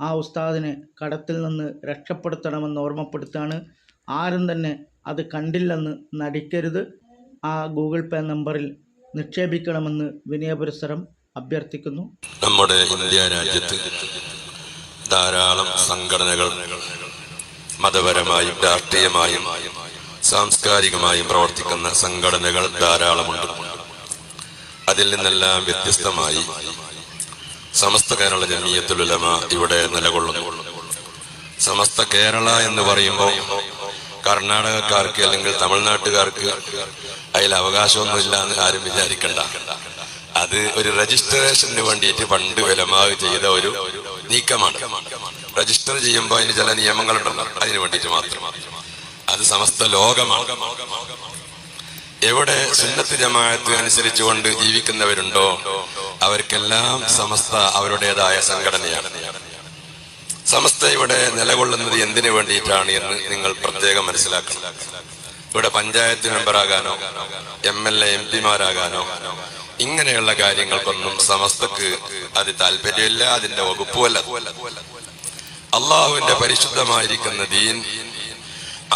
ആ ഉസ്താദിനെ കടത്തിൽ നിന്ന് രക്ഷപ്പെടുത്തണമെന്ന് ഓർമ്മപ്പെടുത്താണ്. ആരും തന്നെ അത് കണ്ടില്ലെന്ന് നടിക്കരുത്. ആ ഗൂഗിൾ പേ നമ്പറിൽ നിക്ഷേപിക്കണമെന്ന് വിനയപുരസരം അഭ്യർത്ഥിക്കുന്നു. നമ്മുടെ ഇന്ത്യ രാജ്യത്ത് ധാരാളം സംഘടനകൾ മതപരമായും രാഷ്ട്രീയമായും സാംസ്കാരികമായും പ്രവർത്തിക്കുന്ന സംഘടനകൾ ധാരാളമുണ്ട്. അതിൽ നിന്നെല്ലാം വ്യത്യസ്തമായി സമസ്ത കേരള ജമീയത്തുലമ ഇവിടെ നിലകൊള്ളുന്നു. സമസ്ത കേരള എന്ന് പറയുമ്പോൾ കർണാടകക്കാർക്ക് അല്ലെങ്കിൽ തമിഴ്നാട്ടുകാർക്ക് അതിൽ അവകാശമൊന്നുമില്ല എന്ന് ആരും വിചാരിക്കണ്ട. അത് ഒരു രജിസ്ട്രേഷന് വേണ്ടിയിട്ട് പണ്ട് വിലമാവ് ചെയ്ത ഒരു നീക്കമാണ്. രജിസ്റ്റർ ചെയ്യുമ്പോൾ അതിന് ചില നിയമങ്ങളുണ്ടല്ലോ. അതിന് വേണ്ടിയിട്ട് മാത്രം. അത് സമസ്ത ലോകമാണ്. എവിടെ സുന്നത്ത് ജമാഅത്ത് അനുസരിച്ചുകൊണ്ട് ജീവിക്കുന്നവരുണ്ടോ? അവർക്കെല്ലാം സമസ്ത അവരുടേതായ സംഘടനയാണ്. സമസ്ത ഇവിടെ നിലകൊള്ളുന്നത് എന്തിനു വേണ്ടിയിട്ടാണ് എന്ന് നിങ്ങൾ പ്രത്യേകം മനസ്സിലാക്കണം. ഇവിടെ പഞ്ചായത്ത് മെമ്പറാകാനോ എം എൽ എ എം പിമാരാകാനോ ഇങ്ങനെയുള്ള കാര്യങ്ങൾക്കൊന്നും സമസ്തക്ക് അത് താല്പര്യമില്ല അതിന്റെ വകുപ്പുമല്ല. അള്ളാഹുവിന്റെ പരിശുദ്ധമായിരിക്കുന്ന ദീൻ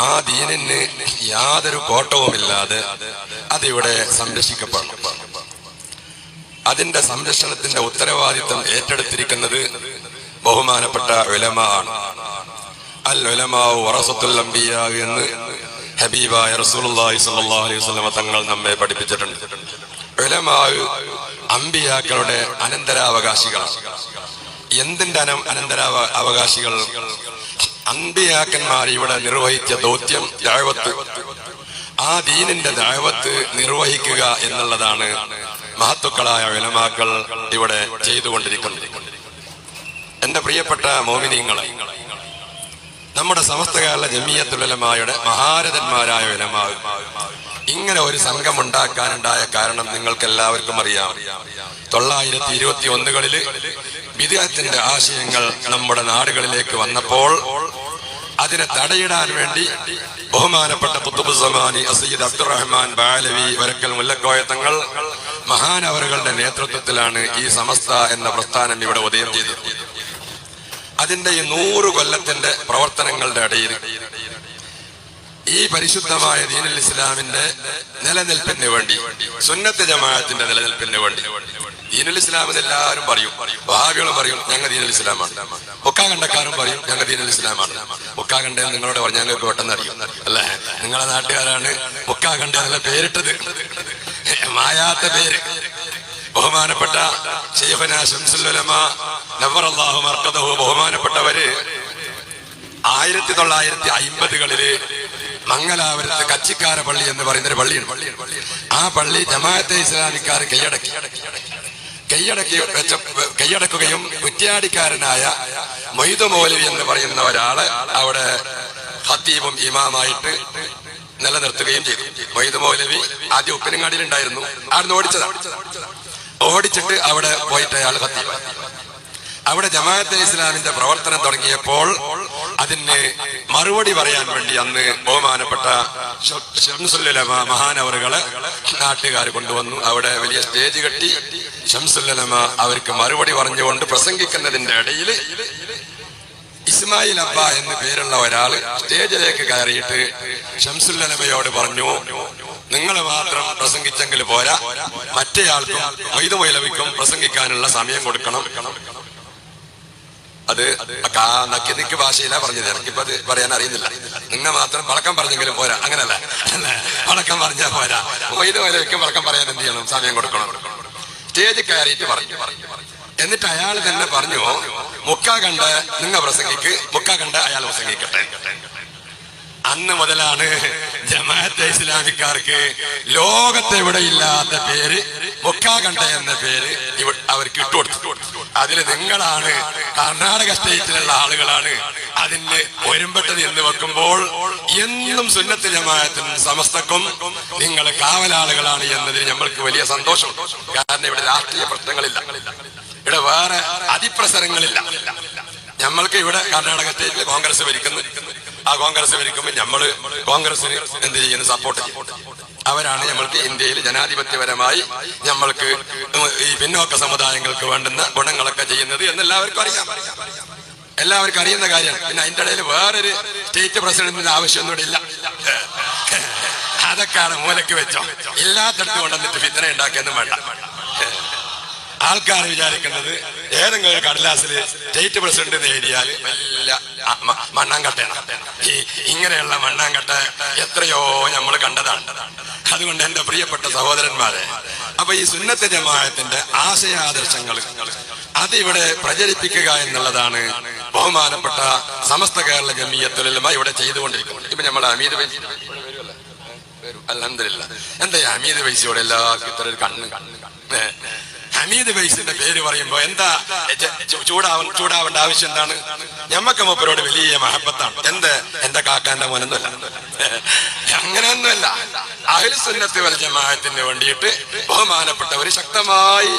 ആ ദീനിന് യാതൊരു കോട്ടവുമില്ലാതെ അതിവിടെ സംരക്ഷിക്കപ്പെടും അതിന്റെ സംരക്ഷണത്തിന്റെ ഉത്തരവാദിത്വം ഏറ്റെടുത്തിരിക്കുന്നത് ബഹുമാനപ്പെട്ട വിലമാണ് ആണ് അൽ വിലമാവ് വറസത്തുൽ അംബിയ എന്ന് ഹബീബായ റസൂലുള്ളാഹി സ്വല്ലല്ലാഹു അലൈഹി വസല്ലമ തങ്ങൾ നമ്മെ പഠിപ്പിച്ചിട്ടുണ്ട്. ഉലമാവ് അമ്പിയാക്കളുടെ അനന്തരാവകാശികളാണ്. എന്തിന്റെ അനം അനന്തരാവ അവകാശികൾ? അമ്പിയാക്കന്മാർ ഇവിടെ നിർവഹിച്ച ദൗത്യം ദാഴ്വത്ത്. ആ ദീനിന്റെ ദാഴ്വത്ത് നിർവഹിക്കുക എന്നുള്ളതാണ് മഹത്തുക്കളായ വിലമാക്കൾ ഇവിടെ ചെയ്തുകൊണ്ടിരിക്കുന്നത്. എന്റെ പ്രിയപ്പെട്ട മോമിനിങ്ങളെ നമ്മുടെ സമസ്തകാല ജമിയത്തുലമായുടെ മഹാരഥന്മാരായ വിലമാവ് ഇങ്ങനെ ഒരു സംഘം ഉണ്ടാക്കാനുണ്ടായ കാരണം നിങ്ങൾക്ക് എല്ലാവർക്കും അറിയാം. തൊള്ളായിരത്തി ഇരുപത്തി ഒന്നുകളിൽ വിദേഹത്തിന്റെ ആശയങ്ങൾ നമ്മുടെ നാടുകളിലേക്ക് വന്നപ്പോൾ അതിനെ തടയിടാൻ വേണ്ടി ബഹുമാനപ്പെട്ട കുത്തുബുസമാനി അസീദ് അബ്ദുറഹ്മാൻ ബാലവി വരക്കൽ മുല്ലക്കോയ തങ്ങൾ മഹാനവറുകളുടെ നേതൃത്വത്തിലാണ് ഈ സമസ്ത എന്ന പ്രസ്ഥാനം ഇവിടെ ഉദയം ചെയ്തത്. അതിന്റെ ഈ നൂറ് കൊല്ലത്തിന്റെ പ്രവർത്തനങ്ങളുടെ ഇടയിൽ ഈ പരിശുദ്ധമായ ദീനുൽ ഇസ്ലാമിന്റെ നിലനിൽപ്പിന് വേണ്ടി സുന്നത്ത് ജമാഅത്തിന്റെ നിലനിൽപ്പിന് വേണ്ടി. ദീനുൽ ഇസ്ലാം എന്ന് എല്ലാവരും പറയും. ഭാവികളും പറയും ഞങ്ങൾ ദീനുൽ ഇസ്ലാമാണ്. ഒക്കാ കണ്ടക്കാരും പറയും ഞങ്ങൾ ദീനുൽ ഇസ്ലാമാണ്. ഒക്കാ കണ്ട നിങ്ങളോട് പറഞ്ഞു ഞങ്ങൾക്ക് പെട്ടെന്ന് അറിയും. അല്ലേ? നിങ്ങളെ നാട്ടുകാരാണ് ഒക്കാകണ്ട എന്നുള്ള പേരിട്ടത്. മായാത്ത പേര്. ബഹുമാനപ്പെട്ട ബഹുമാനപ്പെട്ടവര് ആയിരത്തി തൊള്ളായിരത്തി അയിമ്പതുകളിൽ മംഗലാപുരത്ത് കച്ചിക്കാര പള്ളി എന്ന് പറയുന്ന ഒരു പള്ളിയാണ് ആ പള്ളി ജമാഅത്തെ ഇസ്ലാമിക്കാർ കൈയടക്കി കൈയടക്കി വെച്ച കൈയടക്കുകയും കുറ്റ്യാടിക്കാരനായ മൊയ്തു മൗലവി എന്ന് പറയുന്ന ഒരാൾ അവിടെ ഹത്തീബും ഇമാമായിട്ട് നിലനിർത്തുകയും ചെയ്തു. മൊയ്തു മൗലവി ആദ്യം ഉപ്പിനങ്ങാടിയിലുണ്ടായിരുന്നു. ആടുന്ന് ഓടിച്ചതാണ് ഓടിച്ചിട്ട് അവിടെ പോയിട്ട് അയാൾ ഹത്തീബ് അവിടെ ജമാഅത്തെ ഇസ്ലാമിന്റെ പ്രവർത്തനം തുടങ്ങിയപ്പോൾ അതിന് മറുപടി പറയാൻ വേണ്ടി അന്ന് ബഹുമാനപ്പെട്ട ഷംസുല്ലമ മഹാനവറുകളെ നാട്ടുകാർ കൊണ്ടുവന്നു. അവിടെ വലിയ സ്റ്റേജ് കെട്ടി ഷംസുല്ലമ അവർക്ക് മറുപടി പറഞ്ഞുകൊണ്ട് പ്രസംഗിക്കുന്നതിന്റെ ഇടയിൽ ഇസ്മായിൽ അബ്ബ എന്ന് പേരുള്ള ഒരാൾ സ്റ്റേജിലേക്ക് കയറിയിട്ട് ഷംസുല്ലമയോട് പറഞ്ഞു നിങ്ങൾ മാത്രം പ്രസംഗിച്ചെങ്കിൽ പോരാ. മറ്റേയാൾക്കും വൈദ്യ മൈലവിക്കും പ്രസംഗിക്കാനുള്ള സമയം കൊടുക്കണം. അത് ആ നക്കി നിക്ക് ഭാഷയിലാ പറഞ്ഞത്. എനിക്കിപ്പോ അത് പറയാൻ അറിയുന്നില്ല. നിങ്ങൾ മാത്രം പടക്കം പറഞ്ഞെങ്കിലും പോരാ. അങ്ങനല്ല. പടക്കം പറഞ്ഞാൽ പോരാ. വൈദ്യ വെക്കും പടക്കം പറയാൻ എന്ത് ചെയ്യണം? സമയം കൊടുക്കണം. സ്റ്റേജ് കയറിയിട്ട് പറഞ്ഞു. എന്നിട്ട് അയാൾ തന്നെ പറഞ്ഞു മുക്ക കണ്ട് നിങ്ങ പ്രസംഗിക്ക് മുക്ക കണ്ട് അയാൾ പ്രസംഗിക്കട്ടെ. അന്ന് മുതലാണ് ജമാഅത്തെ ഇസ്ലാമിക്കാർക്ക് ലോകത്തെവിടെ ഇല്ലാത്ത പേര് മുക്കാകണ്ഠ എന്ന പേര് അവർക്ക് ഇട്ടുകൊടുത്തു അതിൽ നിങ്ങളാണ് കർണാടക സ്റ്റേറ്റിലുള്ള ആളുകളാണ്. അതിന് ഒരുമ്പെട്ടത് എന്ന് വെക്കുമ്പോൾ എന്നും സുന്നത്ത് ജമായത്തിനും സമസ്തക്കും നിങ്ങൾ കാവലാളുകളാണ് എന്നതിൽ നമ്മൾക്ക് വലിയ സന്തോഷം. കാരണം ഇവിടെ രാഷ്ട്രീയ പ്രശ്നങ്ങളില്ല. ഇവിടെ വേറെ അതിപ്രസരങ്ങളില്ല. നമ്മൾക്ക് ഇവിടെ കർണാടക സ്റ്റേറ്റിൽ കോൺഗ്രസ് ഭരിക്കുന്നു. ആ കോൺഗ്രസ് ഭരിക്കുമ്പോൾ നമ്മൾ കോൺഗ്രസിന് എന്ത് ചെയ്യുന്നു? സപ്പോർട്ട് ചെയ്യും. അവരാണ് നമ്മൾക്ക് ഇന്ത്യയിൽ ജനാധിപത്യപരമായി നമ്മൾക്ക് ഈ പിന്നോക്ക സമുദായങ്ങൾക്ക് വേണ്ടുന്ന ഗുണങ്ങളൊക്കെ ചെയ്യുന്നത് എന്ന് എല്ലാവർക്കും അറിയാം. എല്ലാവർക്കും അറിയുന്ന കാര്യമാണ് പിന്നെ അതിന്റെ ഇടയിൽ വേറൊരു സ്റ്റേറ്റ് പ്രസിഡന്റിന്റെ ആവശ്യമൊന്നും ഇല്ല. അതൊക്കെയാണ് മൂലക്ക് വെച്ചോ. ഇല്ലാത്തടത്ത് കൊണ്ടുവന്നിട്ട് ഫിത്തന വേണ്ട. ആൾക്കാർ വിചാരിക്കുന്നത് ഏതെങ്കിലും ഒരു കടലാസിൽ സ്റ്റേറ്റ് പ്രസിഡന്റ് എന്ന് എഴുതിയാൽ അ- മണ്ണാങ്കട്ടയാണ് ഈ ഇങ്ങനെയുള്ള മണ്ണാങ്കട്ട എത്രയോ നമ്മൾ കണ്ടതാണ്. അതുകൊണ്ട് എന്റെ പ്രിയപ്പെട്ട സഹോദരന്മാരെ അപ്പൊ ഈ സുന്നത്ത് ജമാഅത്തിന്റെ ആശയാദർശങ്ങൾ അതിവിടെ പ്രചരിപ്പിക്കുക എന്നുള്ളതാണ് ബഹുമാനപ്പെട്ട സമസ്ത കേരള ജമീയത്തുലമ ഇവിടെ ചെയ്തുകൊണ്ടിരിക്കുന്നത്. ഇപ്പൊ നമ്മുടെ അമീർ വൈസി അലഹമില്ല എന്താ ഈ വൈസിയോടെ എല്ലാവർക്കും ഇത്ര ഒരു കണ്ണ്. ഏ, ഹമീദ് ബൈസിന്റെ പേര് പറയുമ്പോ എന്താ ചൂടാവ ചൂടാവേണ്ട ആവശ്യം എന്താണ്? ഞമ്മക്ക് മൂപ്പരോട് വലിയ മഹബത്താണ്. എന്ത്? എന്റെ കാക്കാന്റെ മോനൊന്നുമല്ല. അങ്ങനെയൊന്നുമല്ല. അഹിൽസുന്നത്ത് വൽ ജമാഅത്തിന് വേണ്ടിയിട്ട് ബഹുമാനപ്പെട്ടവർ ശക്തമായി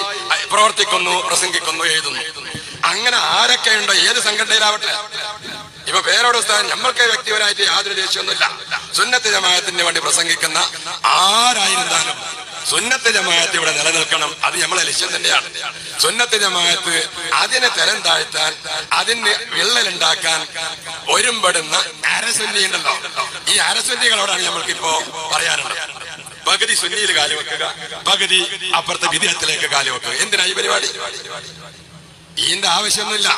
പ്രവർത്തിക്കുന്നു പ്രസംഗിക്കുന്നു എഴുതുന്നു. അങ്ങനെ ആരൊക്കെ ഉണ്ടോ ഏത് സംഘടനയിലാവട്ടെ? ഇപ്പൊ പേരോട് ഉസ്താദ് നമ്മൾക്ക് വ്യക്തിപരമായിട്ട് യാതൊരു ദേഷ്യമൊന്നുമില്ല. സുന്നത്ത് ജമാഅത്തിന് വേണ്ടി പ്രസംഗിക്കുന്ന ആരായിരുന്നാലും സുന്നത്ത് ജമാഅത്ത് ഇവിടെ നിലനിൽക്കണം. അത് നമ്മളെ ലക്ഷ്യം തന്നെയാണ്. സുന്നത്ത് ജമാഅത്ത് അതിനെ തരം താഴ്ത്താൻ അതിന് വിള്ളലുണ്ടാക്കാൻ ഒരുമ്പെടുന്ന അരസുന്നി ഉണ്ടല്ലോ. ഈ അരസുന്നികളോടാണ് നമ്മൾക്ക് ഇപ്പോ പറയാനുള്ളത്. പകുതി സുന്നിയിൽ കാലുവെക്കുക പകുതി അപ്പുറത്തെ വിദേഹത്തിലേക്ക് കാലുവെക്കുക എന്തിനാ ഈ പരിപാടി? ഇതിന്റെ ആവശ്യമൊന്നുമില്ല.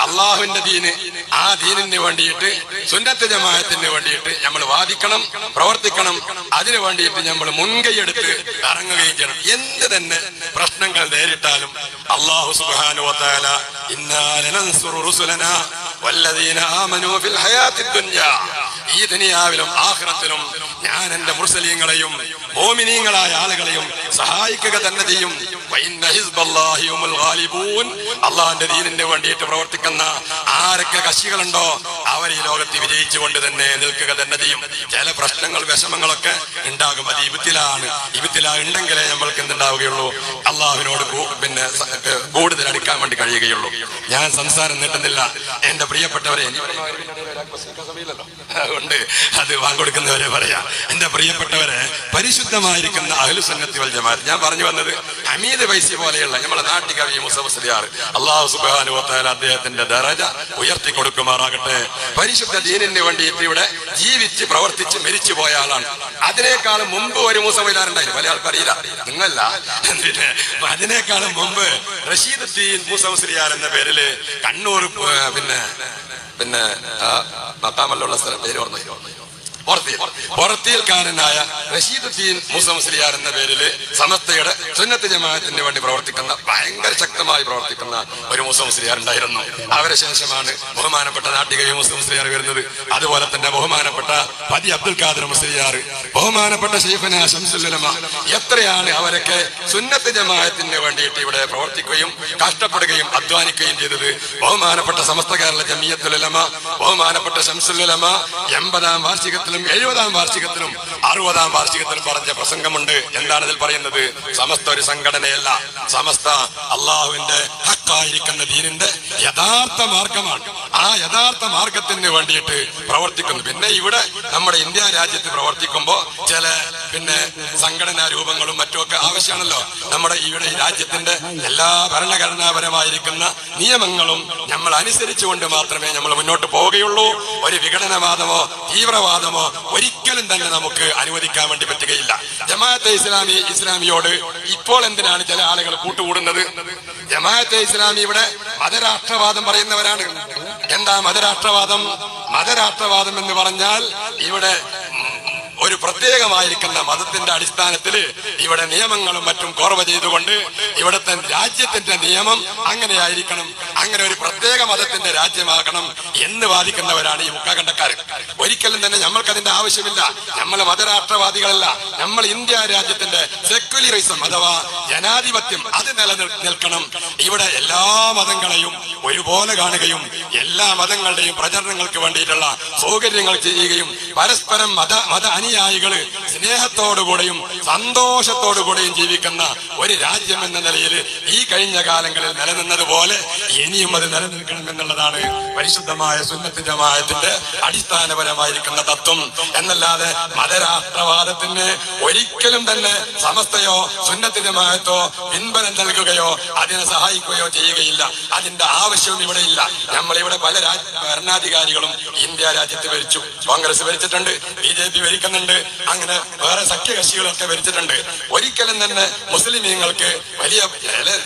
അള്ളാഹുവിന്റെ ദീന് ആ ദീനിന് വേണ്ടിയിട്ട് സുന്നത്ത് ജമാഅത്തിന് വേണ്ടിയിട്ട് നമ്മൾ വാദിക്കണം പ്രവർത്തിക്കണം. അതിനു വേണ്ടിയിട്ട് നമ്മൾ മുൻകൈയെടുത്ത് ഇറങ്ങുകയും ചെയ്യണം. എന്ത് തന്നെ പ്രശ്നങ്ങൾ നേരിട്ടാലും അള്ളാഹു ദുനിയാ. ഈ ദുനിയാവിലും ആഖിറത്തിലും ഞാൻ എന്റെ മുർസലീങ്ങളെയും മോമിനീങ്ങളായ ആളുകളെയും സഹായിക്കുക തന്നെ ചെയ്യും. അള്ളാഹിന്റെ ദീനിന് വേണ്ടിയിട്ട് പ്രവർത്തിക്കുന്ന ആരൊക്കെ കക്ഷികളുണ്ടോ അവർ ഈ ലോകത്ത് വിജയിച്ചുകൊണ്ട് തന്നെ നിൽക്കുക തന്നെ ചെയ്യും. ചില പ്രശ്നങ്ങൾ വിഷമങ്ങളൊക്കെ ഉണ്ടാകും. അത് ഇബത്തിലാണ് ഇബത്തില ഉണ്ടെങ്കിലേ നമ്മൾക്ക് എന്തുണ്ടാവുകയുള്ളൂ. അള്ളാഹുവിനോട് പിന്നെ കൂടുതൽ അടുക്കാൻ വേണ്ടി കഴിയുകയുള്ളൂ. ഞാൻ സംസാരം നീട്ടുന്നില്ല. എന്റെ പ്രിയപ്പെട്ടവരെ ഉണ്ട്. അത് വാങ്ങിക്കൊടുക്കുന്നവരെ പറയാം. എന്റെ പ്രിയപ്പെട്ടവരെ പരിശുദ്ധമായിരിക്കുന്ന അഹലു വൽ ജമാഅത്ത്. ഞാൻ പറഞ്ഞു വന്നത് ഹമീദ് വൈസി പോലെയുള്ള നമ്മളെ നാട്ടികവി മുസഫസ്ലിയാർ അള്ളാഹു സുബാനു അദ്ദേഹത്തിന്റെ ദറജ ഉയർത്തി കൊടുക്കുമാറാകട്ടെ. പരിശുദ്ധ ദീനിന് വേണ്ടിയിട്ട് ഇവിടെ ജീവിച്ച് പ്രവർത്തിച്ച് മരിച്ചു പോയ ആളാണ്. അതിനേക്കാളും മുമ്പ് ഒരു മൂസമില്ലാറുണ്ടായിരുന്നു പല ആൾക്കറിയില്ല നിങ്ങളല്ല. അതിനേക്കാളും മുമ്പ് റഷീദ് മൂസഫസ്ലിയാർ എന്ന പേരിൽ കണ്ണൂർ പിന്നെ പിന്നെ മക്കാമല്ലുള്ള സ്ഥലം പേര് ഓർമ്മ പുറത്തിയിൽ പുറത്തിയൽക്കാരനായ റഷീദുദ്ദീൻ മൂസ മുസ്ലിയാർ എന്ന പേരിൽ സമസ്തയുടെ സുന്നത്ത് ജമാഅത്തിന് വേണ്ടി പ്രവർത്തിക്കുന്ന ഭയങ്കര ശക്തമായി പ്രവർത്തിക്കുന്ന ഒരു മൂസ മുസ്ലിയാർ ഉണ്ടായിരുന്നു. അവരെ ശേഷമാണ് ബഹുമാനപ്പെട്ട നാട്ടിക മൂസ മുസ്ലിയാർ വരുന്നത്. അതുപോലെ തന്നെ ബഹുമാനപ്പെട്ട പതി അബ്ദുൽ ഖാദർ മുസ്ലിയാർ ബഹുമാനപ്പെട്ട ഷെയ്ഫന ശംസുല്ലമ എത്രയാണ് അവരൊക്കെ സുന്നത്ത് ജമാഅത്തിന് വേണ്ടിയിട്ട് ഇവിടെ പ്രവർത്തിക്കുകയും കഷ്ടപ്പെടുകയും അധ്വാനിക്കുകയും ചെയ്തത്? ബഹുമാനപ്പെട്ട സമസ്ത കേരള ജമിയത്തുലമ ബഹുമാനപ്പെട്ട ശംസുല്ലമ എൺപതാം വാർഷികത്തിലും എഴുപതാം വാർഷികത്തിലും അറുപതാം വാർഷികത്തിലും പറഞ്ഞ പ്രസംഗമുണ്ട്. എന്താണ് ഇതിൽ പറയുന്നത്? സമസ്ത ഒരു സംഘടനയല്ല. സമസ്ത അള്ളാഹുവിന്റെ ഹക്കായിരിക്കുന്ന ദീനിന്റെ യഥാർത്ഥ മാർഗമാണ്. ആ യഥാർത്ഥ മാർഗത്തിന് വേണ്ടിയിട്ട് പ്രവർത്തിക്കുന്നു. പിന്നെ ഇവിടെ നമ്മുടെ ഇന്ത്യ രാജ്യത്ത് പ്രവർത്തിക്കുമ്പോൾ ചില പിന്നെ സംഘടനാ രൂപങ്ങളും മറ്റുമൊക്കെ ആവശ്യമാണല്ലോ. നമ്മുടെ ഇവിടെ രാജ്യത്തിന്റെ എല്ലാ ഭരണഘടനാപരമായിരിക്കുന്ന നിയമങ്ങളും നമ്മൾ അനുസരിച്ചുകൊണ്ട് മാത്രമേ നമ്മൾ മുന്നോട്ട് പോവുകയുള്ളൂ. ഒരു വിഘടനവാദമോ തീവ്രവാദമോ ഒരിക്കലും തന്നെ നമുക്ക് അനുവദിക്കാൻ വേണ്ടി പറ്റുകയില്ല. ജമാഅത്തെ ഇസ്ലാമി ഇസ്ലാമിയോട് ഇപ്പോൾ എന്തിനാണ് ചില ആളുകൾ കൂട്ടുകൂടുന്നത്? ജമാഅത്തെ ഇസ്ലാമി ഇവിടെ മതരാഷ്ട്രവാദം പറയുന്നവരാണ്. എന്താ മതരാഷ്ട്രവാദം? മതരാഷ്ട്രവാദം എന്ന് പറഞ്ഞാൽ ഇവിടെ ഒരു പ്രത്യേകമായിരിക്കുന്ന മതത്തിന്റെ അടിസ്ഥാനത്തിൽ ഇവിടെ നിയമങ്ങളും മറ്റും കുറവ് ചെയ്തുകൊണ്ട് ഇവിടുത്തെ രാജ്യത്തിന്റെ നിയമം അങ്ങനെയായിരിക്കണം. അങ്ങനെ ഒരു പ്രത്യേക മതത്തിന്റെ രാജ്യമാക്കണം എന്ന് വാദിക്കുന്നവരാണ് ഈ മുക്കാകണ്ഠക്കാർ ഒരിക്കലും തന്നെ നമ്മൾക്കതിന്റെ ആവശ്യമില്ല. നമ്മൾ മതരാഷ്ട്രവാദികളല്ല. നമ്മൾ ഇന്ത്യ രാജ്യത്തിന്റെ സെക്യുലറിസം അഥവാ ജനാധിപത്യം അത് നിലനിൽക്കണം ഇവിടെ എല്ലാ മതങ്ങളെയും ഒരുപോലെ കാണുകയും എല്ലാ മതങ്ങളുടെയും പ്രചരണങ്ങൾക്ക് വേണ്ടിയിട്ടുള്ള സൗകര്യങ്ങൾ ചെയ്യുകയും പരസ്പരം മത മത അനുയായികൾ സ്നേഹത്തോടുകൂടെയും സന്തോഷത്തോടുകൂടെയും ജീവിക്കുന്ന ഒരു രാജ്യം എന്ന നിലയിൽ ഈ കഴിഞ്ഞ കാലങ്ങളിൽ നിലനിന്നതുപോലെ ഇനിയും അത് നിലനിൽക്കണം എന്നുള്ളതാണ് പരിശുദ്ധമായ സുന്നത്തിന്റെ അടിസ്ഥാനപരമായിരിക്കുന്ന തത്വം. എന്നല്ലാതെ മതരാഷ്ട്രവാദത്തിന് ഒരിക്കലും തന്നെ സമസ്തയോ സുന്നത്ത് ജമാഅത്തോ പിൻബലം നൽകുകയോ അതിനെ സഹായിക്കുകയോ ചെയ്യുകയില്ല. അതിന്റെ ആവശ്യവും ഇവിടെ ഇല്ല. നമ്മളിവിടെ പല രാജ്യ ഭരണാധികാരികളും ഇന്ത്യ രാജ്യത്ത് ഭരിച്ചു. കോൺഗ്രസ് ഭരിച്ചിട്ടുണ്ട്. ബി ജെ പി ഭരിക്കുന്നുണ്ട്. അങ്ങനെ വേറെ സഖ്യകക്ഷികളൊക്കെ ഭരിച്ചിട്ടുണ്ട്. ഒരിക്കലും തന്നെ മുസ്ലിമീങ്ങൾക്ക് വലിയ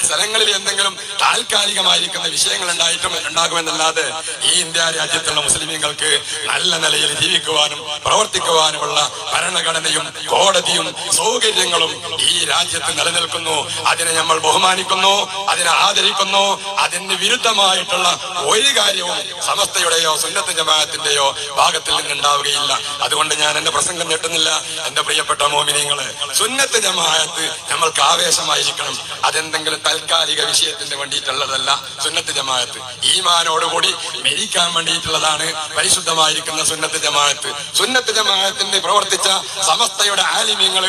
സ്ഥലങ്ങളിൽ എന്തെങ്കിലും താൽക്കാലികമായിരിക്കുന്ന വിഷയങ്ങൾ ഉണ്ടായിട്ടും ഉണ്ടാകുമെന്നല്ലാതെ ഈ ഇന്ത്യ രാജ്യത്തുള്ള മുസ്ലിമീങ്ങൾക്ക് നല്ല നിലയിൽ ജീവിക്കുവാനും പ്രവർത്തിക്കുവാനുമുള്ള ഭരണഘടനയും കോടതിയും സൗകര്യങ്ങളും ഈ രാജ്യത്ത് നിലനിൽക്കുന്നു. അതിനെ നമ്മൾ ബഹുമാനിക്കുന്നു അതിനെ ആദരിക്കുന്നു അതിന് വിരുദ്ധമായിട്ടുള്ള ഒരു കാര്യവും സമസ്തയുടെയോ സുന്നത്ത് ജമാഅത്തിന്റെയോ ഭാഗത്തിൽ നിന്നുണ്ടാവുകയില്ല. അതുകൊണ്ട് ഞാൻ എന്റെ പ്രസംഗം നീട്ടുന്നില്ല എന്റെ പ്രിയപ്പെട്ട മോമിനിങ്ങൾ സുന്നത്ത് ജമാഅത്ത് നമ്മൾക്ക് ആവേശമായിരിക്കണം. അതെന്തെങ്കിലും താൽക്കാലിക വിഷയത്തിന് വേണ്ടിയിട്ടുള്ളതല്ല സുന്നത്ത് ജമാഅത്ത് ഈമാനോടുകൂടി മരിക്കാൻ വേണ്ടിയിട്ടുള്ളതാണ് പരിശുദ്ധമായിരിക്കുന്ന സുന്നത്ത് ജമാഅത്ത് സുന്നത്ത് ജമാഅത്തിന്റെ പ്രവർത്തിച്ച സമസ്തയുടെ ആലിമ്യങ്ങൾ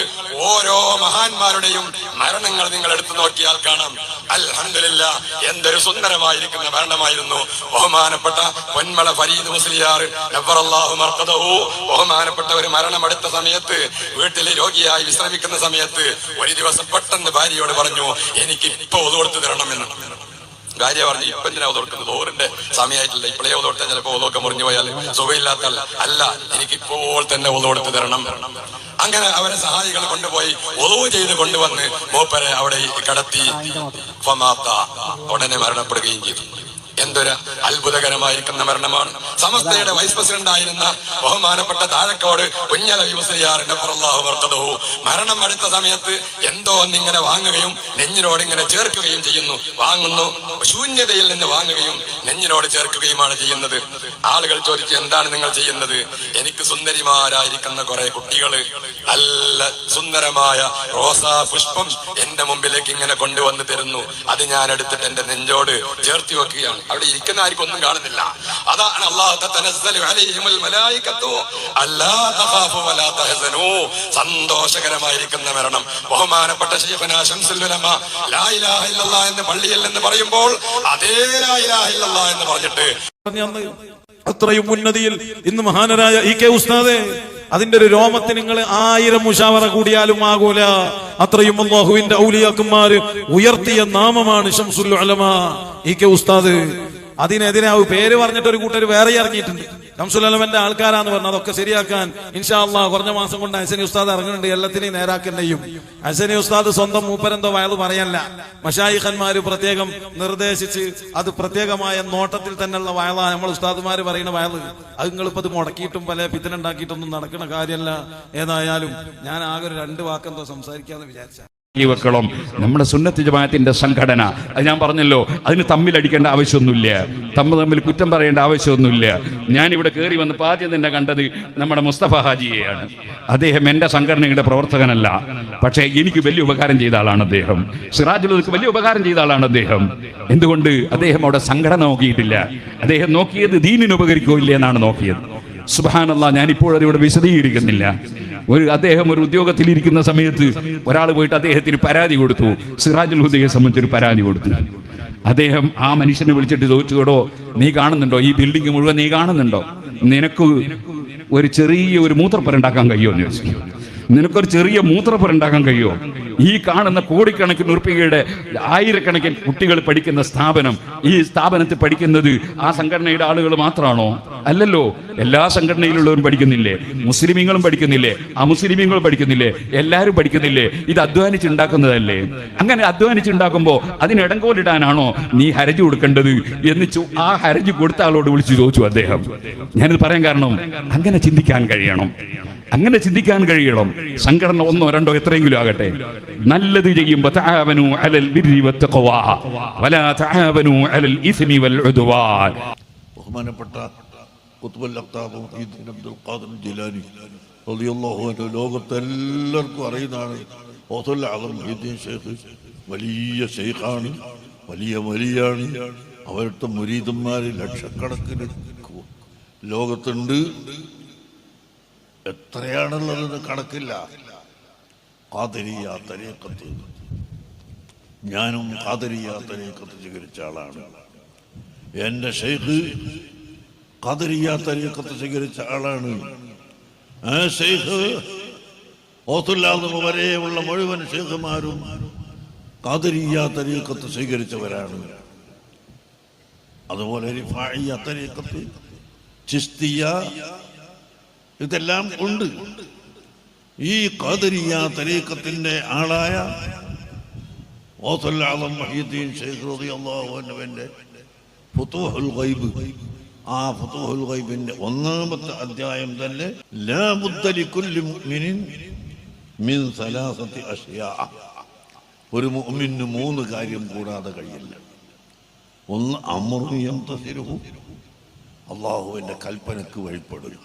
ഓരോ മഹാന്മാരുടെയും മരണങ്ങൾ നിങ്ങൾ എടുത്തു നോക്കിയാൽ കാണാം. അൽഹംദുലില്ല എന്തൊരു സുന്ദരമായിരിക്കുന്ന മരണമായിരുന്നു ബഹുമാനപ്പെട്ട പൊന്മള ഫരീദ് മുസ്ലിയാർ ബഹുമാനപ്പെട്ട ഒരു മരണം എടുത്ത സമയത്ത് വീട്ടിലെ രോഗിയായി വിശ്രമിക്കുന്ന സമയത്ത് ഒരു ദിവസം പെട്ടെന്ന് ഭാര്യയോട് പറഞ്ഞു എനിക്ക് ഇപ്പൊ ഒതുകൊടുത്ത് തരണമെന്ന് ഭാര്യ പറഞ്ഞു ഇപ്പൊ എന്തിനാ ഒതുകൊടുക്കുന്നത് ഓറിന്റെ സമയമായിട്ടില്ല. ഇപ്പോഴേ ഒതുകൊടുത്താൽ ചിലപ്പോ ഒതുക്കം മുറിഞ്ഞു പോയാൽ സുഖമില്ലാത്ത അല്ല. എനിക്ക് ഇപ്പോൾ തന്നെ ഒതുകൊടുത്ത് തരണം. അങ്ങനെ അവരെ സഹായികൾ കൊണ്ടുപോയി ഒതുവ് ചെയ്ത് കൊണ്ടുവന്ന് മൂപ്പരെ അവിടെ കടത്തി. ഉടനെ മരണപ്പെടുകയും ചെയ്തു. എന്തൊരു അത്ഭുതകരമായിരിക്കുന്ന മരണമാണ്. സമസ്തയുടെ വൈസ് പ്രസിഡന്റ് ആയിരുന്ന ബഹുമാനപ്പെട്ട താഴക്കോട് കുഞ്ഞല വർത്തതോ മരണം അടുത്ത സമയത്ത് എന്തോ ഒന്നിങ്ങനെ വാങ്ങുകയും നെഞ്ഞിനോട് ഇങ്ങനെ ചേർക്കുകയും ചെയ്യുന്നു. വാങ്ങുന്നു ശൂന്യതയിൽ നിന്ന് വാങ്ങുകയും നെഞ്ഞിനോട് ചേർക്കുകയുമാണ് ചെയ്യുന്നത്. ആളുകൾ ചോദിച്ചു എന്താണ് നിങ്ങൾ ചെയ്യുന്നത്? എനിക്ക് സുന്ദരിമാരായിരിക്കുന്ന കുറെ കുട്ടികൾ നല്ല സുന്ദരമായ റോസാ പുഷ്പം എന്റെ മുമ്പിലേക്ക് ഇങ്ങനെ കൊണ്ടുവന്ന് തരുന്നു. അത് ഞാൻ എടുത്തിട്ട് എന്റെ നെഞ്ചോട് ചേർത്തി വെക്കുകയാണ്. അവിടെ ഇരിക്കുന്ന ആർക്കും ഒന്നും കാണുന്നില്ല. അതാണ് സന്തോഷകരമായിരിക്കുന്ന മരണം. ബഹുമാനപ്പെട്ട എന്ന് പള്ളിയിൽ എന്ന് പറയുമ്പോൾ അതേ എന്ന് പറഞ്ഞിട്ട് അത്രയും ഉന്നതിയിൽ ഇന്ന് മഹാനരായ ഇ കെ ഉസ്താദെ അതിന്റെ ഒരു രോമത്തിന് നിങ്ങൾ ആയിരം മുഷാവറ കൂടിയാലും ആകൂല. അത്രയും അള്ളാഹുവിന്റെ ഔലിയാക്കന്മാര് ഉയർത്തിയ നാമമാണ് ഷംസുൽ ഉലമ. ഇ കെ ഉസ്താദ് അതിനെതിരെ പേര് പറഞ്ഞിട്ട് ഒരു കൂട്ടർ വേറെ ഇറങ്ങിയിട്ടുണ്ട്. ഷംസുൽ ഉലമന്റെ ആൾക്കാരാന്ന് പറഞ്ഞു അതൊക്കെ ശരിയാക്കാൻ ഇൻഷാ അള്ളാഹ് കുറഞ്ഞ മാസം കൊണ്ട് അസനി ഉസ്താദ് ഇറങ്ങുന്നുണ്ട്. എല്ലാത്തിനെയും നേരാക്കന്നെയും അസനി ഉസ്താദ് സ്വന്തം മൂപ്പരെന്തോ വയത് പറയല്ല. മഷായിഖന്മാര് പ്രത്യേകം നിർദ്ദേശിച്ച് അത് പ്രത്യേകമായ നോട്ടത്തിൽ തന്നെയുള്ള വയലാണ് നമ്മൾ ഉസ്താദ്മാര് പറയുന്ന വയൽ അത് നിങ്ങളിപ്പോ അത് മുടക്കിയിട്ടും പല പിത്തനുണ്ടാക്കിയിട്ടൊന്നും നടക്കുന്ന കാര്യമല്ല ഏതായാലും ഞാൻ ആകെ ഒരു രണ്ട് വാക്കെന്തോ സംസാരിക്കാന്ന് വിചാരിച്ച. വെക്കണം നമ്മുടെ സുന്നത്ത് ജമാഅത്തിന്റെ സംഘടന. അത് ഞാൻ പറഞ്ഞല്ലോ അതിന് തമ്മിലടിക്കേണ്ട ആവശ്യമൊന്നുമില്ല. തമ്മിൽ തമ്മിൽ കുറ്റം പറയേണ്ട ആവശ്യമൊന്നുമില്ല. ഞാൻ ഇവിടെ കയറി വന്നപ്പോൾ ആദ്യം തന്നെ കണ്ടത് നമ്മുടെ മുസ്തഫ ഹാജിയെയാണ്. അദ്ദേഹം എന്റെ സംഘടനയുടെ പ്രവർത്തകനല്ല. പക്ഷേ എനിക്ക് വലിയ ഉപകാരം ചെയ്ത ആളാണ് അദ്ദേഹം. സിറാജുലക്ക് വലിയ ഉപകാരം ചെയ്ത ആളാണ് അദ്ദേഹം. എന്തുകൊണ്ട് അദ്ദേഹം അവിടെ സംഘടന നോക്കിയിട്ടില്ല? അദ്ദേഹം നോക്കിയത് ദീനിന് ഉപകരിക്കോ ഇല്ലേ എന്നാണ് നോക്കിയത്. സുബാനല്ല അതിവിടെ വിശദീകരിക്കുന്നില്ല. ഒരു അദ്ദേഹം ഒരു ഉദ്യോഗത്തിൽ ഇരിക്കുന്ന സമയത്ത് ഒരാൾ പോയിട്ട് അദ്ദേഹത്തിന് പരാതി കൊടുത്തു. സിറാജുൽ ഹുദയെ സംബന്ധിച്ച് ഒരു പരാതി കൊടുത്തു. അദ്ദേഹം ആ മനുഷ്യനെ വിളിച്ചിട്ട് ചോദിച്ചതോടോ നീ കാണുന്നുണ്ടോ? ഈ ബിൽഡിംഗ് മുഴുവൻ നീ കാണുന്നുണ്ടോ? നിനക്ക് ഒരു ചെറിയ ഒരു മൂത്രപ്പുരണ്ടാക്കാൻ കഴിയുമോ? എന്ന് ചോദിച്ചു. നിനക്കൊരു ചെറിയ മൂത്രപ്പുര ഉണ്ടാക്കാൻ കഴിയുമോ? ഈ കാണുന്ന കോടിക്കണക്കിന് ഉറുപ്പികയുടെ ആയിരക്കണക്കിന് കുട്ടികൾ പഠിക്കുന്ന സ്ഥാപനം ഈ സ്ഥാപനത്തിൽ പഠിക്കുന്നത് ആ സംഘടനയുടെ ആളുകൾ മാത്രമാണോ? അല്ലല്ലോ എല്ലാ സംഘടനയിലുള്ളവരും പഠിക്കുന്നില്ലേ? മുസ്ലിമീങ്ങളും പഠിക്കുന്നില്ലേ? അമുസ്ലിമീങ്ങളും പഠിക്കുന്നില്ലേ? എല്ലാവരും പഠിക്കുന്നില്ലേ? ഇത് അധ്വാനിച്ചുണ്ടാക്കുന്നതല്ലേ? അങ്ങനെ അധ്വാനിച്ചുണ്ടാക്കുമ്പോൾ അതിന് ഇടങ്കോലിടാനാണോ നീ ഹരജി കൊടുക്കേണ്ടത് എന്ന് ആ ഹരജി കൊടുത്ത ആളോട് വിളിച്ചു ചോദിച്ചു അദ്ദേഹം. ഞാനിത് പറയാൻ കാരണം അങ്ങനെ ചിന്തിക്കാൻ കഴിയണം. അങ്ങനെ ചിന്തിക്കാൻ കഴിയണം. സംഘടന ഒന്നോ രണ്ടോ എത്രയെങ്കിലും ആകട്ടെ. നല്ലത് ചെയ്യുമ്പോൾ ബഹുമാനപ്പെട്ട അബ്ദുൽ ജിലാനി ലോകത്തെല്ലാവർക്കും അറിയുന്നതാണ്. വലിയ ഷെയ്ഖാണ് വലിയ വലിയാണ്. അവരുടെ മുരീദന്മാർ ലക്ഷക്കണക്കിന് ലോകത്തുണ്ട്. എത്രയാണുള്ളതെന്ന് കണക്കില്ല. ഞാനും ഖാദിരിയ തരീഖത്ത് സ്വീകരിച്ച ആളാണ്. എന്റെ ഷെയ്ഖ് ഖദരിയ തരീഖത്ത് സ്വീകരിച്ച ആളാണ്. വരെയുള്ള മുഴുവൻ ഷെയ്ഖുമാരും ഖദരിയ തരീഖത്ത് സ്വീകരിച്ചവരാണ്. അതുപോലെ ഇതെല്ലാം ഉണ്ട്. ഈ കാതരിയ തരീഖത്തിന്റെ ആളായ ആ ഒന്നാമത്തെ അധ്യായം തന്നെ ലാ മുഅ്മിനിൻ മിൻ ഒരു മുഅ്മിന് മൂന്ന് കാര്യം കൂടാതെ കഴിയില്ല. ഒന്ന് അമറു അള്ളാഹുവിന്റെ കൽപ്പനക്ക് വഴിപ്പെടുക.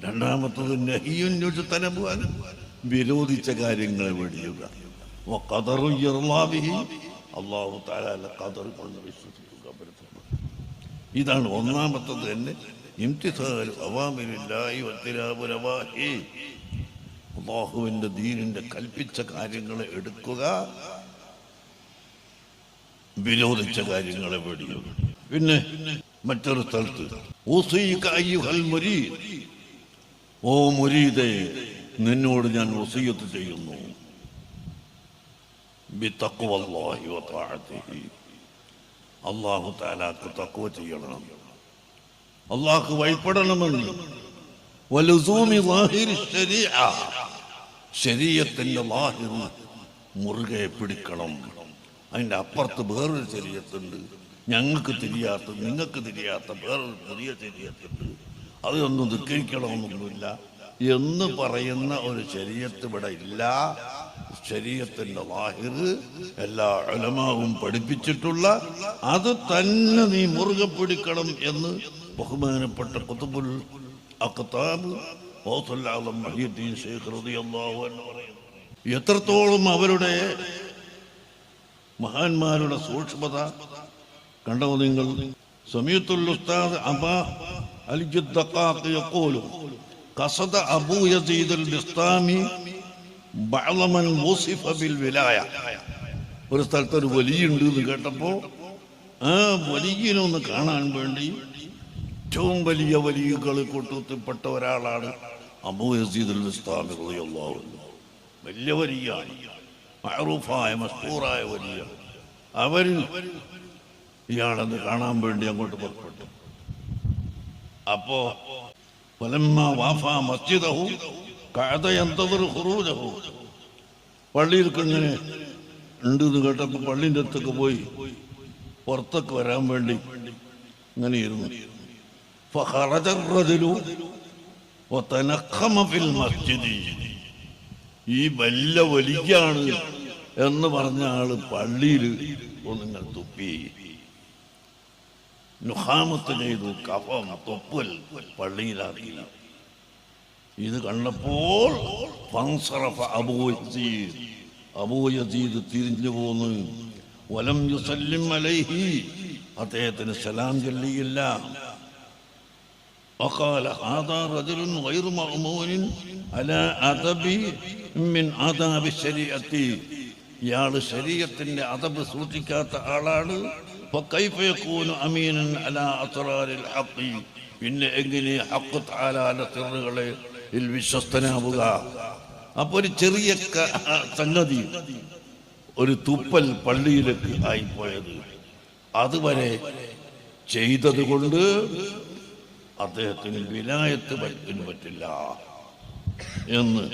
രണ്ടാമത്തത് നഹിയുൻ യുജ്തനബുഅൻ വിരോധിച്ച കാര്യങ്ങളെ വെടിയുക. അള്ളാഹു തആല ഖദർ കൊണ്ട് വിശ്വസിക്കുക ഇതാണ് ഒന്നാമത്തത് തന്നെ. അള്ളാഹുവിന്റെ ദീനിന്റെ കൽപ്പിച്ച കാര്യങ്ങളെ എടുക്കുക. വിരോധിച്ച കാര്യങ്ങളെ വെടിയുക. പിന്നെ മറ്റൊരു സ്ഥലത്ത്. ഓ മുരീദേ നിന്നോട് ഞാൻ വസീയത്ത് ചെയ്യുന്നു. അള്ളാഹു താലാക്ക് തക്കുവ ചെയ്യണം. അള്ളാഹ് വഴിപ്പെടണമെന്ന്. ശരീരത്തിന്റെ ലാഹിർ മുറുകെ പിടിക്കണം. അതിന്റെ അപ്പുറത്ത് വേറൊരു ശരീരത്തുണ്ട് ഞങ്ങൾക്ക് തിരിയാത്ത നിങ്ങൾക്ക് തിരിയാത്ത വേറൊരു പുതിയ ശരീരത്തുണ്ട് അതൊന്നും ദുഃഖിക്കണമെന്നൊന്നുമില്ല. എന്ന് പറയുന്ന ഒരു ശരീരത്ത് ഇവിടെ ഇല്ല. ശരീരത്തിന്റെ വാഹിർ എല്ലാ അലമാവും പഠിപ്പിച്ചിട്ടുള്ള അത് തന്നെ നീ മുറുകെ പിടിക്കണം എന്ന് ബഹുമാനപ്പെട്ട കുത്തുബുൽ പറയുന്നു. എത്രത്തോളം അവരുടെ മഹാന്മാരുടെ സൂക്ഷ്മത കണ്ടോ നിങ്ങൾ? സമീത്തുൽ ഉസ്താദ് അബാ അൽ ജദ്ദഖാഖ് യഖൂലു قصد أبو يزيد البسطامي بعض من وصف بالولاية ഒരു സ്ഥലത്ത് ഒരു വലിയുണ്ട് എന്ന് കേട്ടപ്പോ ആ വലിയനെ ഒന്ന് കാണാൻ വേണ്ടി ഏറ്റവും വലിയ വലിയകളെ കൂട്ടത്തിൽപ്പെട്ട ഒരാളാണ് അബൂ യസീദ് അൽ ബിസ്താമി റളിയല്ലാഹു അൻഹു വലിയ വലിയാണ് മഅറൂഫായ മഷ്ഹൂറായ വലിയ അവര് ഇയാളെന്ന് കാണാൻ വേണ്ടി അങ്ങോട്ട് പുറപ്പെട്ടു അപ്പോ പള്ളിയിൽ പള്ളിയിൽക്ക് ഇങ്ങനെ ഉണ്ട് എന്ന് കേട്ടപ്പോൾ അടുത്തൊക്കെ പോയി പുറത്തൊക്കെ വരാൻ വേണ്ടി ഇങ്ങനെ ഇരുന്നു ഈ വല്ല വലിക്കാണ് എന്ന് പറഞ്ഞ ആൾ പള്ളിയിൽ ഒന്നിങ്ങനെ തുപ്പി. നുഹാമത്ത് ചെയ്തു കഫം തൊപ്പൽ പള്ളിയിലാക്കി ഇത് കണ്ടപ്പോൾ ഫൻസറഫ അബൂ യസീദ് അബൂ യസീദ് തിരിഞ്ഞു പോന്നു വലം യുസല്ലിം അലൈഹി അദ്ദേഹത്തിന് സലാം ചൊല്ലിയില്ല وقال هذا رجل غير مأمون على أدب من آداب الشريعة ഇയാള് ശരീരത്തിന്റെ അതബ് സൂക്ഷിക്കാത്ത ആളാണ് പിന്നെ എങ്ങനെ ഹക്ക് താലാല തെറുകളെ വിശ്വസ്തനാവുക? അപ്പൊ ഒരു ചെറിയ സംഗതി. ഒരു തുപ്പൽ പള്ളിയിലേക്ക് ആയിപ്പോയത്. അതുവരെ ചെയ്തത് കൊണ്ട് അദ്ദേഹത്തിന് വിനായത്ത് പറ്റിന് പറ്റില്ല എന്ന്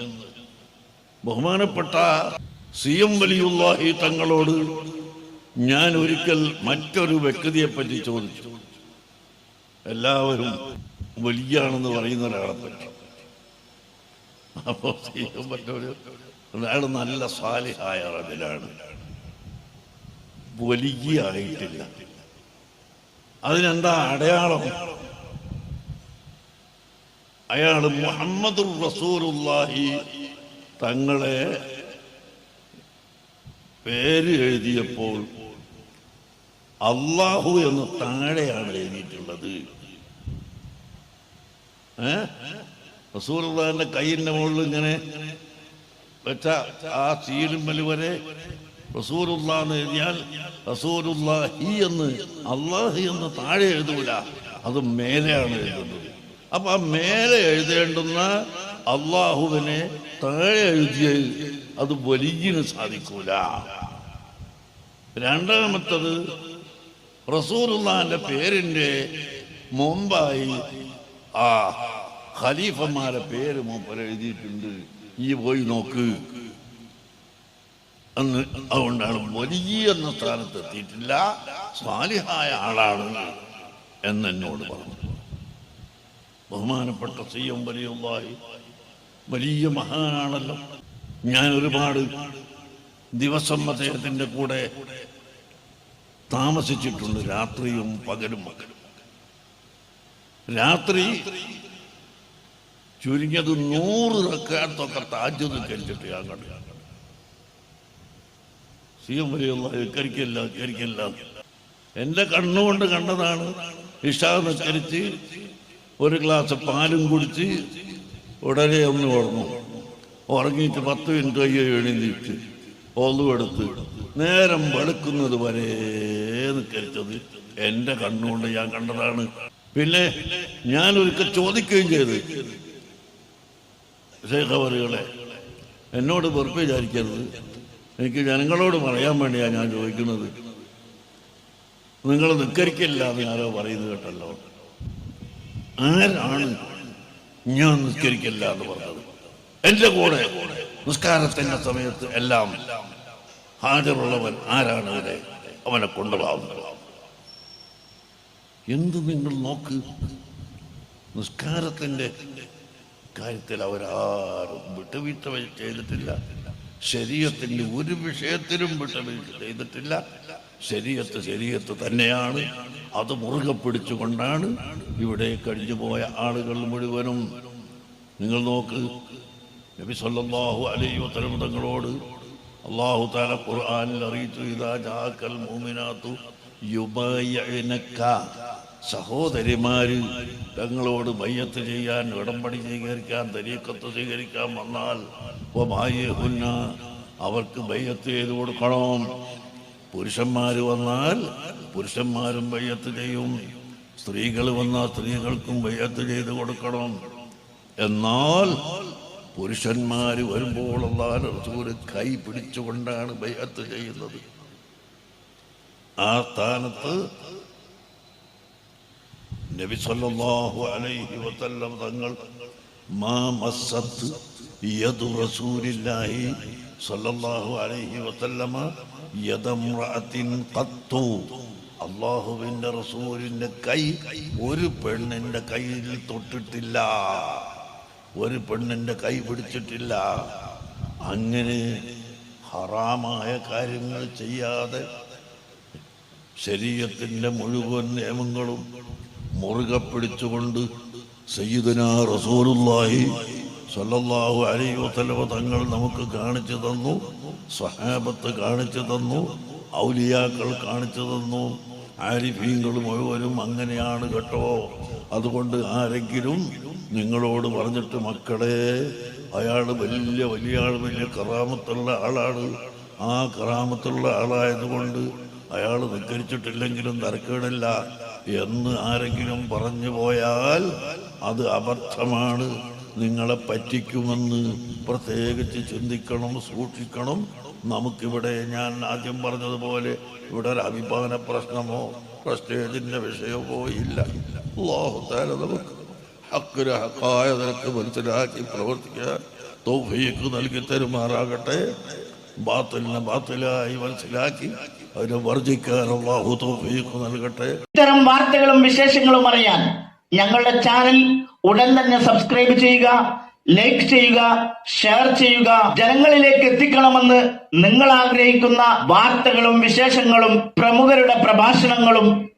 ബഹുമാനപ്പെട്ട സി എം വലിയുള്ളാഹി തങ്ങളോട് ഞാൻ ഒരിക്കൽ മറ്റൊരു വ്യക്തിയെ പറ്റി ചോദിച്ചു. എല്ലാവരും വലിയാണെന്ന് പറയുന്ന ഒരാളെ പറ്റി. അപ്പോൾ ചെയ്യാൻ പറ്റൊരു നല്ല സാലിഹായ അതിലാണ് വലിയായിട്ടില്ല അതിനെന്താ അടയാളം? അയാൾ മുഹമ്മദ് റസൂലുള്ളാഹി തങ്ങളെ പേര് എഴുതിയപ്പോൾ അള്ളാഹു എന്ന് താഴെയാണ് എഴുതിയിട്ടുള്ളത്. ഏ? റസൂലുള്ളാഹിന്റെ കയ്യിന്റെ മുകളിൽ ഇങ്ങനെ വെച്ച ആ സീലുമ്മൽ വരെ എന്ന് എഴുതിയാൽ റസൂറുല്ലാഹി എന്ന് അള്ളാഹി എന്ന് താഴെ എഴുതൂല. അത് മേലെയാണ് എഴുതുന്നത്. അപ്പൊ ആ മേലെ എഴുതേണ്ടുന്ന അള്ളാഹുവിനെ താഴെ എഴുതിയ അത് വലിയന് സാധിക്കൂല. രണ്ടാമത്തത് റസൂലുള്ളാന്റെ പേരിന്റെ മുമ്പായി ആ ഖലീഫന്മാരെ പേര് മൂപ്പർ എഴുതിയിട്ടുണ്ട്. ഈ പോയി നോക്ക്. എന്ന് അതുകൊണ്ടാണ് വലിയ എന്ന സ്ഥാനത്ത് എത്തിയിട്ടില്ല. സ്വാലിഹായ ആളാണ് എന്ന് എന്നോട് പറഞ്ഞു. ബഹുമാനപ്പെട്ട സി എം വലിയുള്ളായി വലിയ മഹാനാണല്ലോ. ഞാൻ ഒരുപാട് ദിവസം അദ്ദേഹത്തിന്റെ കൂടെ താമസിച്ചിട്ടുണ്ട് രാത്രിയും പകലും പകലും രാത്രി ചുരുങ്ങിയത് നൂറ് റക്കാത്തൊക്കെ താജ് കരിച്ചിട്ട് ഞാൻ കണ്ടു. സിയം വരെയുള്ള കരിക്കില്ല കരിക്കില്ല. എന്റെ കണ്ണുകൊണ്ട് കണ്ടതാണ്. ഇഷാ നിസ്കരിച്ച് ഒരു ഗ്ലാസ് പാലും കുടിച്ച് ഉടനെ ഒന്ന് ഉറങ്ങും. ഉറങ്ങിയിട്ട് പത്ത് മിനിറ്റ് കയ്യോ എഴുന്നേറ്റ്. ഒന്നുമെടുത്ത് നേരം വെളുക്കുന്നത് വരെ നിൽക്കരിച്ചത് എന്റെ കണ്ണുകൊണ്ട് ഞാൻ കണ്ടതാണ്. പിന്നെ ഞാൻ ഒരിക്കൽ ചോദിക്കുകയും ചെയ്ത്. ശേഖവറുകളെ എന്നോട് വെറുപ്പ് വിചാരിക്കരുത്. എനിക്ക് ജനങ്ങളോട് പറയാൻ വേണ്ടിയാണ് ഞാൻ ചോദിക്കുന്നത്. നിങ്ങൾ നിസ്കരിക്കില്ല എന്ന് ആരോ പറയുന്നത് കേട്ടല്ലോ. ആരാണ് ഞാൻ നിസ്കരിക്കില്ല എന്ന് പറഞ്ഞത്? എന്റെ കൂടെ. നിസ്കാരത്തിന്റെ സമയത്ത് എല്ലാം ഹാജറുള്ളവൻ ആരാണ് അവരെ അവനെ കൊണ്ടുപോകുന്നത് എന്ത് നിങ്ങൾ നോക്ക്? നിസ്കാരത്തിന്റെ കാര്യത്തിൽ അവരാരും വിട്ടുവീഴ്ച ചെയ്തിട്ടില്ല. ശരീരത്തിന്റെ ഒരു വിഷയത്തിലും വിട്ടുവീഴ്ച ചെയ്തിട്ടില്ല. ശരീരത്ത് ശരീരത്ത് തന്നെയാണ്. അത് മുറുകെ പിടിച്ചുകൊണ്ടാണ് ഇവിടെ കഴിഞ്ഞു പോയ ആളുകൾ മുഴുവനും. നിങ്ങൾ നോക്ക് നബി സല്ലല്ലാഹു അലൈഹി വസല്ലം തങ്ങളോട് അല്ലാഹു തആല ഖുർആനിൽ അറിയിച്ചു ഇദാ ജാഅകൽ മുഅ്മിനാതു യുബായിഅനക സഹോദരിമാര് തങ്ങളോട് മയ്യത്ത് ചെയ്യാൻ ഉടമ്പടി സ്വീകരിക്കാൻ തരീക്കത്ത് സ്വീകരിക്കാൻ വന്നാൽ വമായഹുന്ന അവർക്ക് ബയ്യത്ത് ചെയ്തു കൊടുക്കണം. പുരുഷന്മാർ വന്നാൽ പുരുഷന്മാരും ബയ്യത്ത് ചെയ്യും സ്ത്രീകൾ വന്നാൽ സ്ത്രീകൾക്കും ബയ്യത്ത് ചെയ്തു കൊടുക്കണം. എന്നാൽ പുരുഷന്മാര് വരുമ്പോൾ അള്ളാഹ് റസൂൽ കൈ പിടിച്ചുകൊണ്ടാണ് ബയ്യത്ത് ചെയ്യുന്നത്. ആ സ്ഥാനത്ത് നബി സല്ലല്ലാഹു അലൈഹി വസല്ലം തങ്ങൾ മാ മസ്സത്ത് യദു റസൂലില്ലാഹി സല്ലല്ലാഹു അലൈഹി വസല്ലമ യദംറഅത്തിൻ ഖത്തു. അള്ളാഹുവിന്റെ റസൂലിന്റെ കൈ ഒരു പെണ്ണിന്റെ കയ്യിൽ തൊട്ടിട്ടില്ല. ഒരു പെണ്ണിന്റെ കൈ പിടിച്ചിട്ടില്ല. അങ്ങനെ ഹറാമായ കാര്യങ്ങൾ ചെയ്യാതെ ശരീരത്തിന്റെ മുഴുവൻ നിയമങ്ങളും മുറുകെ പിടിച്ചുകൊണ്ട് സയ്യിദന റസൂലുള്ളാഹി സല്ലല്ലാഹു അലൈഹി വസല്ലമ തങ്ങൾ നമുക്ക് കാണിച്ചു തന്നു സ്വഹാബത്ത് കാണിച്ചു തന്നു ഔലിയാക്കൾ കാണിച്ചു തന്നു ആരിഫീങ്ങൾ മുഴുവനും അങ്ങനെയാണ് കേട്ടോ. അതുകൊണ്ട് ആരെങ്കിലും നിങ്ങളോട് പറഞ്ഞിട്ട് മക്കളെ അയാൾ വലിയ വലിയ ആൾ വലിയ കറാമത്തുള്ള ആളാണ്. ആ കറാമത്തുള്ള ആളായതുകൊണ്ട് അയാൾ നിക്കരിച്ചിട്ടില്ലെങ്കിലും തരക്കേടില്ല എന്ന് ആരെങ്കിലും പറഞ്ഞു പോയാൽ അത് അബദ്ധമാണ്. നിങ്ങളെ പറ്റിക്കുമെന്ന് പ്രത്യേകിച്ച് ചിന്തിക്കണം സൂക്ഷിക്കണം. നമുക്കിവിടെ ഞാൻ ആദ്യം പറഞ്ഞതുപോലെ ഇവിടെ ഒരു അഭിമാന പ്രശ്നമോ പ്രസ്റ്റേജിന്റെ വിഷയമോ ഇല്ല. അല്ലാഹു തആല നമുക്ക് ഹക്കിന് ഹക്കായ നിനക്ക് മനസ്സിലാക്കി പ്രവർത്തിക്കാൻ തൗഫീഖ് നൽകി തരുമാറാകട്ടെ. ബാത്തിലിനെ ബാത്തിലായി മനസ്സിലാക്കി അതിനെ വർജിക്കാൻ അള്ളാഹു തൗഫീഖ് നൽകട്ടെ. ഇത്തരം വാർത്തകളും വിശേഷങ്ങളും അറിയാൻ ഞങ്ങളുടെ ചാനൽ ഉടൻ തന്നെ സബ്സ്ക്രൈബ് ചെയ്യുക ലൈക്ക് ചെയ്യുക ഷെയർ ചെയ്യുക. ജനങ്ങളിലേക്ക് എത്തിക്കണമെന്ന് നിങ്ങൾ ആഗ്രഹിക്കുന്ന വാർത്തകളും വിശേഷങ്ങളും പ്രമുഖരുടെ പ്രഭാഷണങ്ങളും